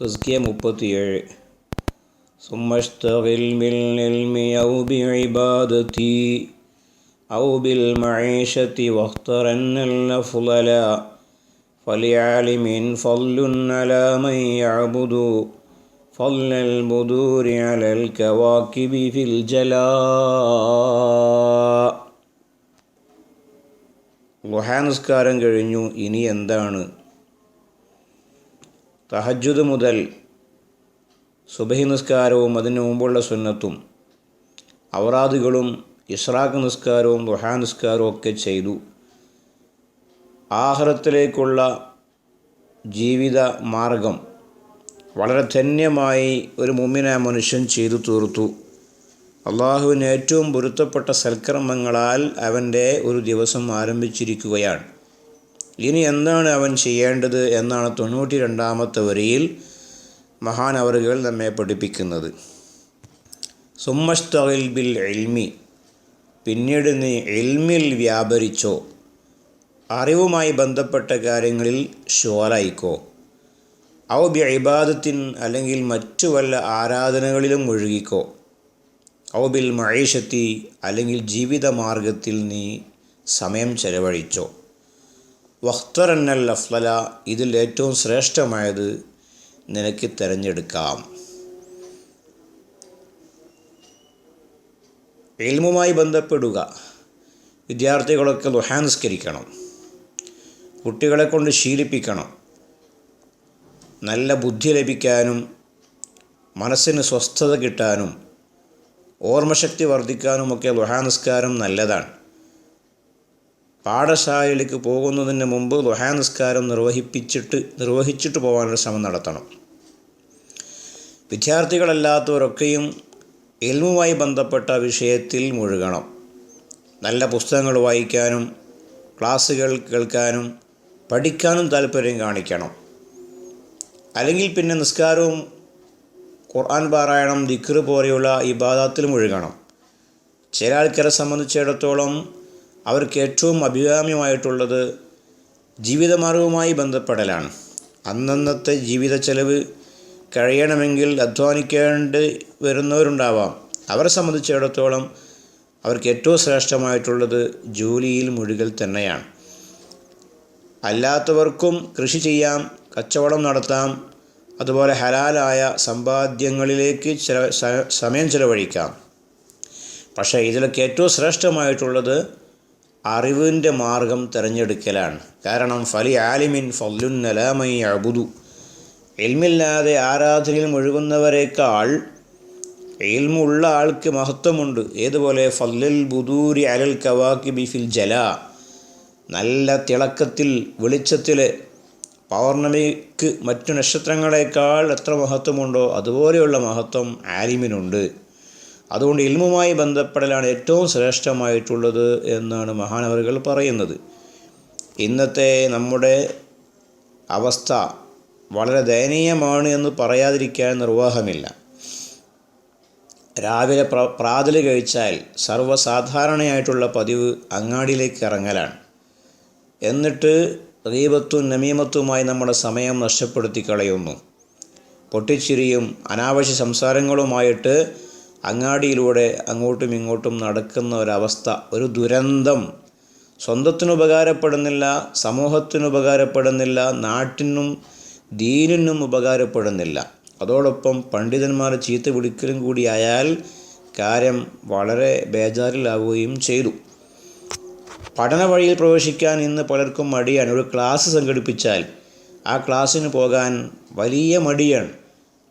തസ്കിയ മുപ്പത്തിയേഴ് ثم اشتغل بالعلم أو بعبادتي أو بالمعيشة واخترن الأفضل فلعالم فضل على من يعبد فضل البدور على الكواكب في الجلاء ലുഹാനസ്കാരം കഴിഞ്ഞു ഇനി എന്താണ് തഹജുദ് മുതൽ സുബഹി നിസ്കാരവും അതിനു മുമ്പുള്ള സുന്നത്തും അവറാദുകളും ഇസ്രാഖ് നിസ്കാരവും ദുഹാ നിസ്കാരവും ഒക്കെ ചെയ്തു. ആഹ്റത്തിലേക്കുള്ള ജീവിത മാർഗം വളരെ ധന്യമായി ഒരു മുമ്മിന മനുഷ്യൻ ചെയ്തു തീർത്തു. അള്ളാഹുവിന് ഏറ്റവും പൊരുത്തപ്പെട്ട സൽക്കർമ്മങ്ങളാൽ അവന്റെ ഒരു ദിവസം ആരംഭിച്ചിരിക്കുകയാണ്. ഇനി എന്താണ് അവൻ ചെയ്യേണ്ടത് എന്നാണ് തൊണ്ണൂറ്റി രണ്ടാമത്തെ വരിയിൽ മഹാനവറുകൾ നമ്മെ പഠിപ്പിക്കുന്നത്. സുമ്മസ്തകിൽ ബിൽ എൽമി പിന്നീട് നീ എൽമിൽ വ്യാപരിച്ചോ. അറിവുമായി ബന്ധപ്പെട്ട കാര്യങ്ങളിൽ ഷോറായിക്കോ ഔ ബി ഇബാദത്തിൻ അല്ലെങ്കിൽ മറ്റു വല്ല ആരാധനകളിലും ഒഴുകിക്കോ ഔ ബിൽ മഴീഷത്തി അല്ലെങ്കിൽ ജീവിതമാർഗത്തിൽ നീ സമയം ചെലവഴിച്ചോ. വഖ്തറന്നൽ അഫ്ലല ഇതിൽ ഏറ്റവും ശ്രേഷ്ഠമായത് നിനക്ക് തിരഞ്ഞെടുക്കാം. എൽമുമായി ബന്ധപ്പെടുക. വിദ്യാർത്ഥികളൊക്കെ ലുഹാൻസ്കരിക്കണം കുട്ടികളെ കൊണ്ട് ശീലിപ്പിക്കണം. നല്ല ബുദ്ധി ലഭിക്കാനും മനസ്സിന് സ്വസ്ഥത കിട്ടാനും ഓർമ്മശക്തി വർദ്ധിക്കാനുമൊക്കെ ലുഹാനിസ്കാരം നല്ലതാണ്. പാഠശാലയിലേക്ക് പോകുന്നതിന് മുമ്പ് ലുഹാനിസ്കാരം നിർവഹിപ്പിച്ചിട്ട് നിർവഹിച്ചിട്ട് പോകാനൊരു ശ്രമം നടത്തണം. വിദ്യാർത്ഥികളല്ലാത്തവരൊക്കെയും എൽമുമായി ബന്ധപ്പെട്ട വിഷയത്തിൽ മുഴുകണം. നല്ല പുസ്തകങ്ങൾ വായിക്കാനും ക്ലാസ്സുകൾ കേൾക്കാനും പഠിക്കാനും താല്പര്യം കാണിക്കണം. അല്ലെങ്കിൽ പിന്നെ നിസ്കാരവും ഖുർആൻ പാരായണം ദിക്ർ പോലെയുള്ള ഇബാദത്തിൽ മുഴുകണം. ചില ആൾക്കാരെ സംബന്ധിച്ചിടത്തോളം അവർക്ക് ഏറ്റവും അഭികാമ്യമായിട്ടുള്ളത് ജീവിതമാർഗവുമായി ബന്ധപ്പെടലാണ്. അന്നന്നത്തെ ജീവിത ചെലവ് കഴിയണമെങ്കിൽ അധ്വാനിക്കേണ്ടി വരുന്നവരുണ്ടാവാം. അവരെ സംബന്ധിച്ചിടത്തോളം അവർക്ക് ഏറ്റവും ശ്രേഷ്ഠമായിട്ടുള്ളത് ജോലിയിൽ മുഴുകൽ തന്നെയാണ്. അല്ലാത്തവർക്കും കൃഷി ചെയ്യാം കച്ചവടം നടത്താം അതുപോലെ ഹലാലായ സമ്പാദ്യങ്ങളിലേക്ക് സമയം ചിലവഴിക്കാം. പക്ഷേ ഇതിലൊക്കെ ഏറ്റവും ശ്രേഷ്ഠമായിട്ടുള്ളത് അറിവിന്റെ മാർഗം തിരഞ്ഞെടുക്കലാണ്. കാരണം ഫലി ആലിമിൻ ഫല്ലുൻ നലാമൈ അബുദു എൽമില്ലാതെ ആരാധനയിൽ മുഴുകുന്നവരെക്കാൾ എൽമുള്ള ആൾക്ക് മഹത്വമുണ്ട്. ഏതുപോലെ? ഫല്ലുൽ ബുദൂരി അലൽ കവാക്കി ബിഫിൽ ജല. നല്ല തിളക്കത്തിൽ വെളിച്ചത്തിൽ പൗർണമിക്ക് മറ്റു നക്ഷത്രങ്ങളെക്കാൾ എത്ര മഹത്വമുണ്ടോ അതുപോലെയുള്ള മഹത്വം ആലിമിനുണ്ട്. അതുകൊണ്ട് ഇൽമുമായി ബന്ധപ്പെടലാണ് ഏറ്റവും ശ്രേഷ്ഠമായിട്ടുള്ളത് എന്നാണ് മഹാനവറുകൾ പറയുന്നത്. ഇന്നത്തെ നമ്മുടെ അവസ്ഥ വളരെ ദയനീയമാണ് എന്ന് പറയാതിരിക്കാൻ നിർവാഹമില്ല. രാവിലെ പ്ര പ്രാതൽ കഴിച്ചാൽ സർവസാധാരണയായിട്ടുള്ള പതിവ് അങ്ങാടിയിലേക്ക് ഇറങ്ങലാണ്. എന്നിട്ട് റീബത്തും നമീമത്തുമായി നമ്മുടെ സമയം നഷ്ടപ്പെടുത്തി കളയുന്നു പൊട്ടിച്ചിരിയും അനാവശ്യ സംസാരങ്ങളുമായിട്ട് അങ്ങാടിയിലൂടെ അങ്ങോട്ടും ഇങ്ങോട്ടും നടക്കുന്ന ഒരവസ്ഥ ഒരു ദുരന്തം. സ്വന്തത്തിന് ഉപകാരപ്പെടുന്നില്ല സമൂഹത്തിന് ഉപകാരപ്പെടുന്നില്ല നാട്ടിനും ദീനിനും ഉപകാരപ്പെടുന്നില്ല. അതോടൊപ്പം പണ്ഡിതന്മാർ ചീത്ത വിളിക്കലും കൂടിയായാൽ കാര്യം വളരെ ബേജാറിലാവുകയും ചെയ്തു. പഠന വഴിയിൽ പ്രവേശിക്കാൻ ഇന്ന് പലർക്കും മടിയാണ്. ഒരു ക്ലാസ് സംഘടിപ്പിച്ചാൽ ആ ക്ലാസ്സിന് പോകാൻ വലിയ മടിയാണ്.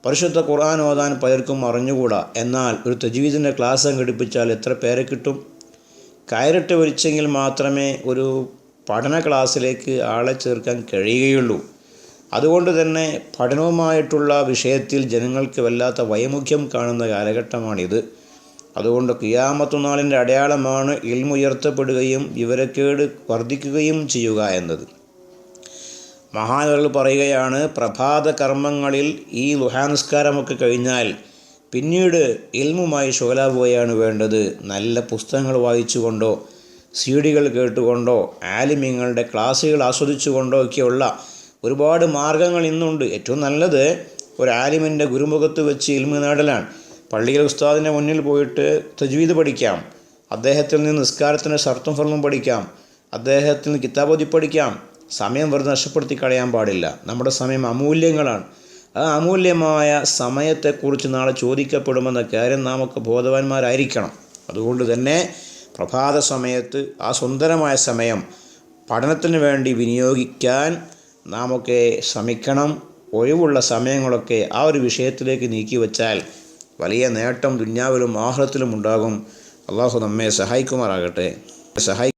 പരിശുദ്ധ ഖുർആൻ ഓതാൻ പലർക്കും അറിഞ്ഞുകൂടാ. എന്നാൽ ഒരു തജ്വീദിന്റെ ക്ലാസ് സംഘടിപ്പിച്ചാൽ എത്ര പേരെ കിട്ടും? കയറിട്ട് വലിച്ചെങ്കിൽ മാത്രമേ ഒരു പഠന ക്ലാസ്സിലേക്ക് ആളെ ചേർക്കാൻ കഴിയുകയുള്ളൂ. അതുകൊണ്ട് തന്നെ പഠനവുമായിട്ടുള്ള വിഷയത്തിൽ ജനങ്ങൾക്ക് വല്ലാത്ത വൈമുഖ്യം കാണുന്ന കാലഘട്ടമാണിത്. അതുകൊണ്ട് കിയാമത്തുനാളിന്റെ അടയാളമാണ് ഇൽമുയർത്തപ്പെടുകയും വിവരക്കേട് വർദ്ധിക്കുകയും ചെയ്യുക എന്നത്. മഹാനവകൾ പറയുകയാണ് പ്രഭാത കർമ്മങ്ങളിൽ ഈ ലുഹാനസ്കാരമൊക്കെ കഴിഞ്ഞാൽ പിന്നീട് ഇൽമുമായി ശുഗലാവുകയാണ് വേണ്ടത്. നല്ല പുസ്തകങ്ങൾ വായിച്ചുകൊണ്ടോ സി ഡികൾ കേട്ടുകൊണ്ടോ ആലിമ്യങ്ങളുടെ ക്ലാസ്സുകൾ ആസ്വദിച്ചുകൊണ്ടോ ഒക്കെയുള്ള ഒരുപാട് മാർഗങ്ങൾ ഇന്നുണ്ട്. ഏറ്റവും നല്ലത് ഒരു ആലിമിന്റെ ഗുരുമുഖത്ത് വെച്ച് ഇൽമ നേടലാണ്. പള്ളിയിൽ ഉസ്താദിന്റെ മുന്നിൽ പോയിട്ട് തജ്വീദ് പഠിക്കാം. അദ്ദേഹത്തിൽ നിന്ന് നിസ്കാരത്തിന്റെ ഷർത്തും ഫർമും പഠിക്കാം. അദ്ദേഹത്തിൽ നിന്ന് കിതാബോധി പഠിക്കാം സമയം വെറുതെ നഷ്ടപ്പെടുത്തി കളയാൻ പാടില്ല. നമ്മുടെ സമയം അമൂല്യങ്ങളാണ്. ആ അമൂല്യമായ സമയത്തെക്കുറിച്ച് നാളെ ചോദിക്കപ്പെടുമെന്ന കാര്യം നമുക്ക് ബോധവാന്മാരായിരിക്കണം. അതുകൊണ്ട് തന്നെ പ്രഭാത സമയത്ത് ആ സുന്ദരമായ സമയം പഠനത്തിന് വേണ്ടി വിനിയോഗിക്കാൻ നാമൊക്കെ ശ്രമിക്കണം. ഒഴിവുള്ള സമയങ്ങളൊക്കെ ആ ഒരു വിഷയത്തിലേക്ക് നീക്കി വച്ചാൽ വലിയ നേട്ടം ദുന്യാവിലും ആഹ്ലത്തിലും ഉണ്ടാകും. അള്ളാഹു നമ്മെ സഹായിക്കുമാറാകട്ടെ. സഹായി